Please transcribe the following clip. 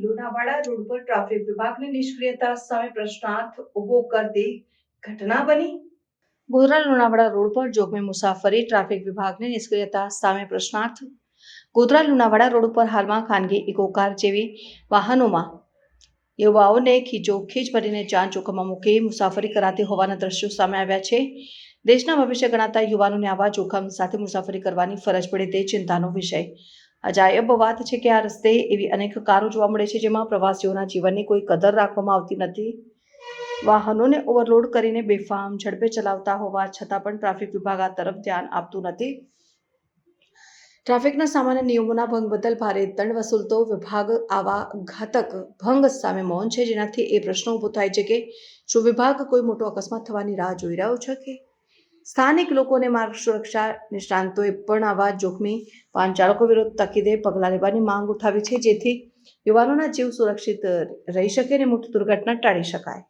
Lunawada road પર traffic વિભાગની નિષ્ક્રિયતા સામે પ્રશ્નાર્થ ઊભો કરતી ઘટના બની ગોધરા લુણાવાડા રોડ પર જોખમી મુસાફરી ટ્રાફિક વિભાગની નિષ્ક્રિયતા સામે પ્રશ્નાર્થ ગોધરા લુણાવાડા રોડ પર હાલમાં ખાનગી ઇકો કાર જેવી વાહનોમાં યુવાઓને ખીચોખીચ ભરીને જાન જોખમમાં મૂકી મુસાફરી કરાતી હોવાના દ્રશ્યો સામે આવ્યા છે દેશના ભવિષ્ય ગણાતા યુવાનોને આવા જોખમ સાથે મુસાફરી કરવાની ફરજ પડે તે ચિંતાનો વિષય અજાયબ વાત છે કે આ રસ્તે એવી અનેક કારો જોવા મળે છે જેમાં પ્રવાસીઓના જીવનની કોઈ કદર રાખવામાં આવતી નથી. વાહનોને ઓવરલોડ કરીને બેફામ ઝડપે ચલાવતા હોવા છતાં પણ ટ્રાફિક વિભાગ આ તરફ ધ્યાન આપતું નથી. ટ્રાફિકના સામાન્ય નિયમોના ભંગ બદલ ભારે દંડ વસૂલતો વિભાગ આવા ઘાતક ભંગ સામે મૌન છે જેનાથી એ પ્રશ્ન ઊભો થાય છે કે શું વિભાગ કોઈ મોટો અકસ્માત થવાની રાહ જોઈ રહ્યો છે કે સ્થાનિક લોકોને માર્ગ સુરક્ષા નિષ્ણાંતોએ પણ આવા જોખમી વાહન ચાલકો વિરુદ્ધ તકીદે પગલાં લેવાની માંગ ઉઠાવી છે, જેથી યુવાનોના જીવ સુરક્ષિત રહી શકે અને મોટી દુર્ઘટના ટાળી શકાય.